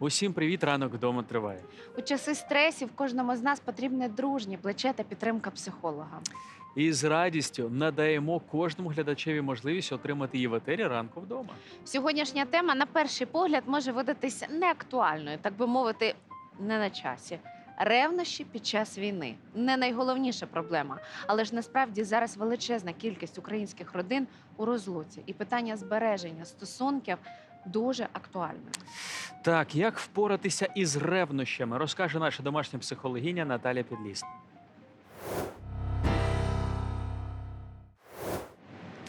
Усім привіт, ранок вдома триває. У часи стресів кожному з нас потрібне дружнє плече та підтримка психолога. І з радістю надаємо кожному глядачеві можливість отримати її в етері ранку вдома. Сьогоднішня тема, на перший погляд, може видатись неактуальною, так би мовити, не на часі. Ревнощі під час війни не найголовніша проблема, але ж насправді зараз величезна кількість українських родин у розлуці, і питання збереження стосунків дуже актуальне. Так, як впоратися із ревнощами, розкаже наша домашня психологиня Наталя Підліс.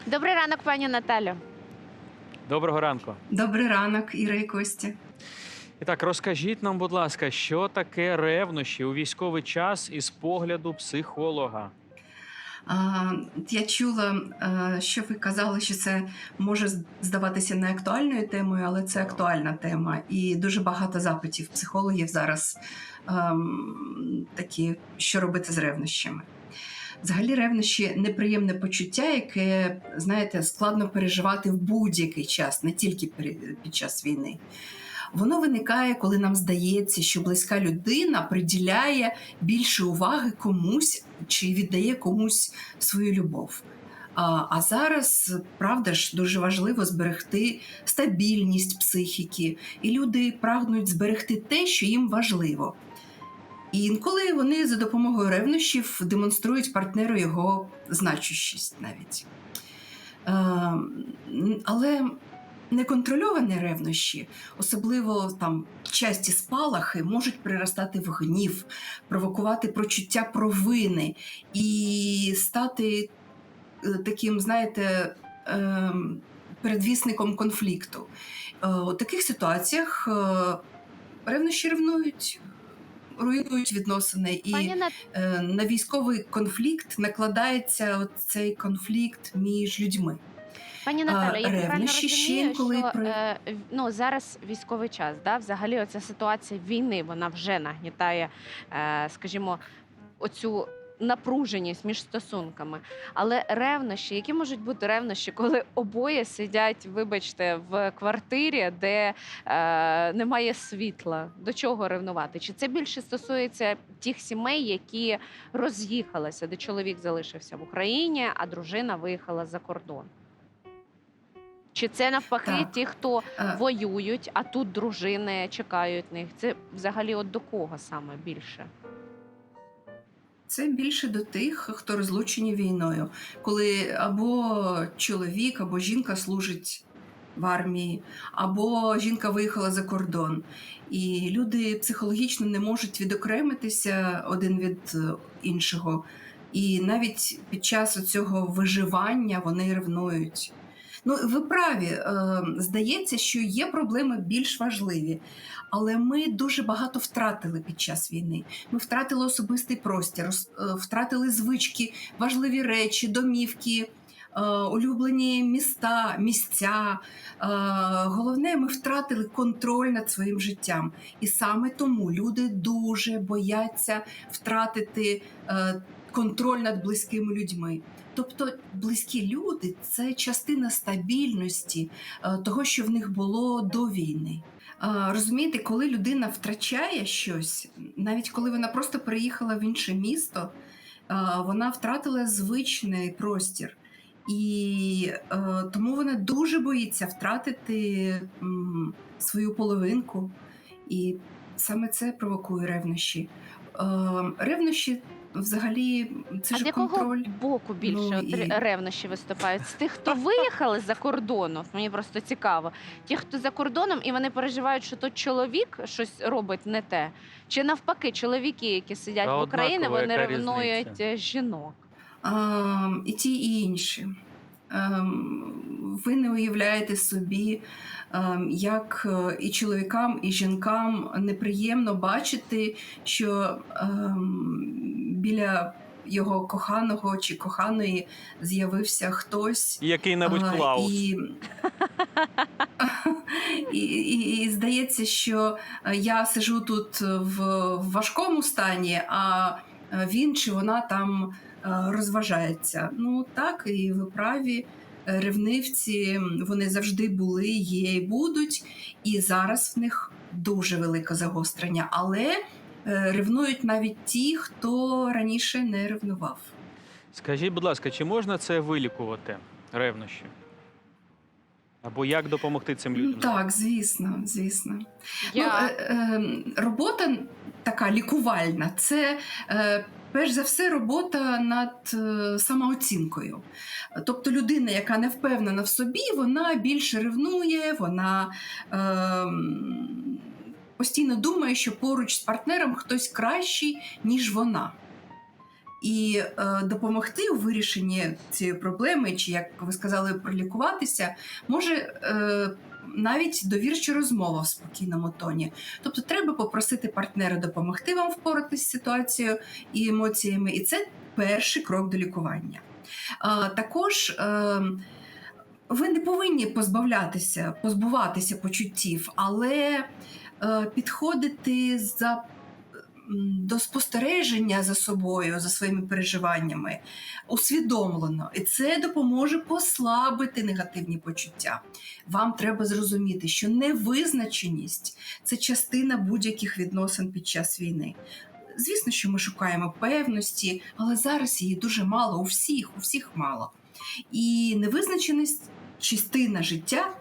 Добрий ранок, пані Наталю. Доброго ранку. Добрий ранок, Іра і Костя. І так, розкажіть нам, будь ласка, що таке ревнощі у військовий час із погляду психолога? Я чула, що ви казали, що це може здаватися не актуальною темою, але це актуальна тема. І дуже багато запитів психологів зараз ем, такі, що робити з ревнощами. Взагалі, ревнощі неприємне почуття, яке, знаєте, складно переживати в будь-який час, не тільки під час війни. Воно виникає, коли нам здається, що близька людина приділяє більше уваги комусь чи віддає комусь свою любов. А, зараз, правда ж, дуже важливо зберегти стабільність психіки, і люди прагнуть зберегти те, що їм важливо. І інколи вони за допомогою ревнощів демонструють партнеру його значущість навіть. Е, але неконтрольовані ревнощі, особливо там часті спалахи, можуть приростати в гнів, провокувати почуття провини і стати е, таким, знаєте, ем, передвісником конфлікту. Е, У таких ситуаціях е, ревнощі ревнують, руйнують відносини, і Пані на військовий конфлікт накладається цей конфлікт між людьми. Пані Наталя, я правильно розумію, що при- е, ну, зараз військовий час, да? взагалі оця ситуація війни, вона вже нагнітає, е, скажімо, оцю напруженість між стосунками. Але ревнощі, які можуть бути ревнощі, коли обоє сидять, вибачте, в квартирі, де е, немає світла, до чого ревнувати? Чи це більше стосується тих сімей, які роз'їхалися, де чоловік залишився в Україні, а дружина виїхала за кордон? Чи це навпаки Так. ті, хто Е, воюють, а тут дружини чекають них? Це взагалі от до кого саме більше? Це більше до тих, хто розлучені війною, коли або чоловік, або жінка служить в армії, або жінка виїхала за кордон. І люди психологічно не можуть відокремитися один від е, іншого. І навіть під час цього виживання вони ревнують. Ну, ви праві, е, здається, що є проблеми більш важливі, але ми дуже багато втратили під час війни. Ми втратили особистий простір, е, втратили звички, важливі речі, домівки, е, улюблені міста, місця. Головне, ми втратили контроль над своїм життям. І саме тому люди дуже бояться втратити контроль над близькими людьми. Тобто близькі люди це частина стабільності е, того, що в них було до війни. Розумієте, коли людина втрачає щось, навіть коли вона просто переїхала в інше місто, вона втратила звичний простір. І е, тому вона дуже боїться втратити свою половинку. І саме це провокує ревнощі. Е, ревнощі взагалі це а ж з якого контроль. боку більше Ну, і- ревнощі виступають? З тих, хто виїхали за кордоном, мені просто цікаво. Ті, хто за кордоном, і вони переживають, що то чоловік щось робить не те. Чи навпаки, чоловіки, які сидять Та в Україні, вони ревнують різниця? жінок. А, і ті, і інші. Ем, Ви не уявляєте собі, ем, як е, і чоловікам, і жінкам неприємно бачити, що ем, біля його коханого чи коханої з'явився хтось. Який-небудь Клаус. І, і, і, і здається, що е, я сижу тут в важкому стані, а е, він чи вона там е, розважається. Ну так, і ви праві. Ревнивці вони завжди були, є і будуть, і зараз в них дуже велике загострення, але ревнують навіть ті, хто раніше не ревнував. Скажіть, будь ласка, чи можна це вилікувати? Ревнощі? Або як допомогти цим Ну, людям? так, звісно, звісно. Я... Ну, е, е, робота така лікувальна це е, перш за все робота над е, самооцінкою. Тобто людина, яка не впевнена в собі, вона більше ревнує, вона е, постійно думає, що поруч з партнером хтось кращий, ніж вона. І е, допомогти у вирішенні цієї проблеми, чи як ви сказали, пролікуватися, може е, навіть довірча розмова в спокійному тоні. Тобто, треба попросити партнера допомогти вам впоратися з ситуацією і емоціями, і це перший крок до лікування. А, також е, ви не повинні позбавлятися, позбуватися почуттів, але е, підходити за. До спостереження за собою, за своїми переживаннями усвідомлено, і це допоможе послабити негативні почуття. Вам треба зрозуміти, що невизначеність це частина будь-яких відносин під час війни. Звісно, що ми шукаємо певності, але зараз її дуже мало у всіх, у всіх мало. І невизначеність частина життя,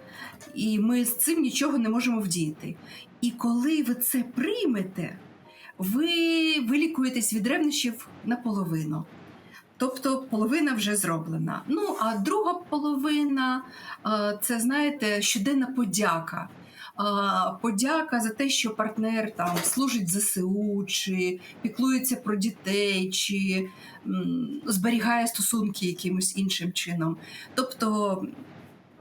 і ми з цим нічого не можемо вдіяти. І коли ви це приймете, ви вилікуєтесь від ревнощів наполовину. Тобто половина вже зроблена. Ну а друга половина е, це знаєте щоденна подяка. Подяка за те, що партнер там служить ЗСУ, чи піклується про дітей, чи зберігає стосунки якимось іншим чином. Тобто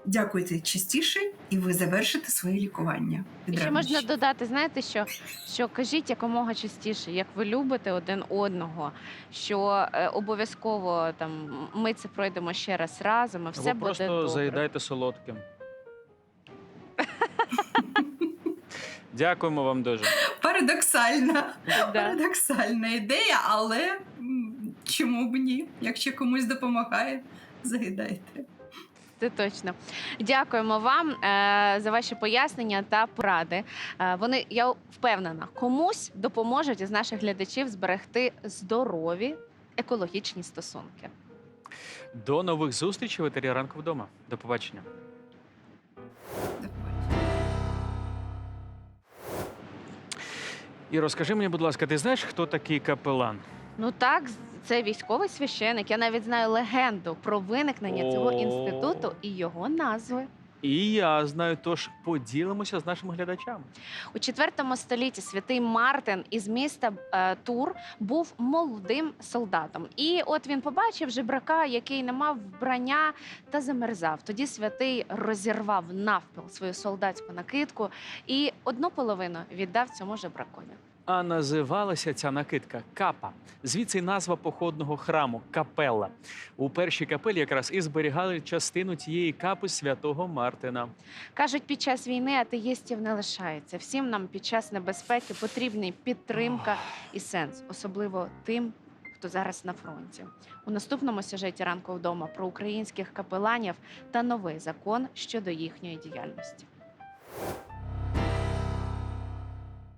дякуйте частіше, і ви завершите своє лікування. Ще можна додати, знаєте, що, що кажіть якомога частіше, як ви любите один одного, що е, обов'язково там ми це пройдемо ще раз разом, і все Або буде просто добре. заїдайте солодким. Дякуємо вам дуже. Парадоксальна, Да. парадоксальна ідея, але чому б ні? Якщо комусь допомагає, заїдайте. Це точно. Дякуємо вам е, за ваші пояснення та поради. Е, вони, я впевнена, комусь допоможуть із наших глядачів зберегти здорові екологічні стосунки. До нових зустрічей в етері ранку вдома. До побачення. І розкажи мені, будь ласка, ти знаєш, хто такий капелан? Ну так, це військовий священик. Я навіть знаю легенду про виникнення цього О. інституту і його назви. І я знаю, тож поділимося з нашими глядачами. У IV столітті святий Мартин із міста е, Тур був молодим солдатом. І от він побачив жебрака, який не мав вбрання та замерзав. Тоді святий розірвав навпіл свою солдатську накидку і одну половину віддав цьому жебракові. А називалася ця накидка капа. Звідси назва походного храму капелла. У першій капелі якраз і зберігали частину тієї капи святого Мартина. Кажуть, під час війни атеїстів не лишається. Всім нам під час небезпеки потрібна підтримка і сенс, особливо тим, хто зараз на фронті. У наступному сюжеті ранку вдома про українських капеланів та новий закон щодо їхньої діяльності.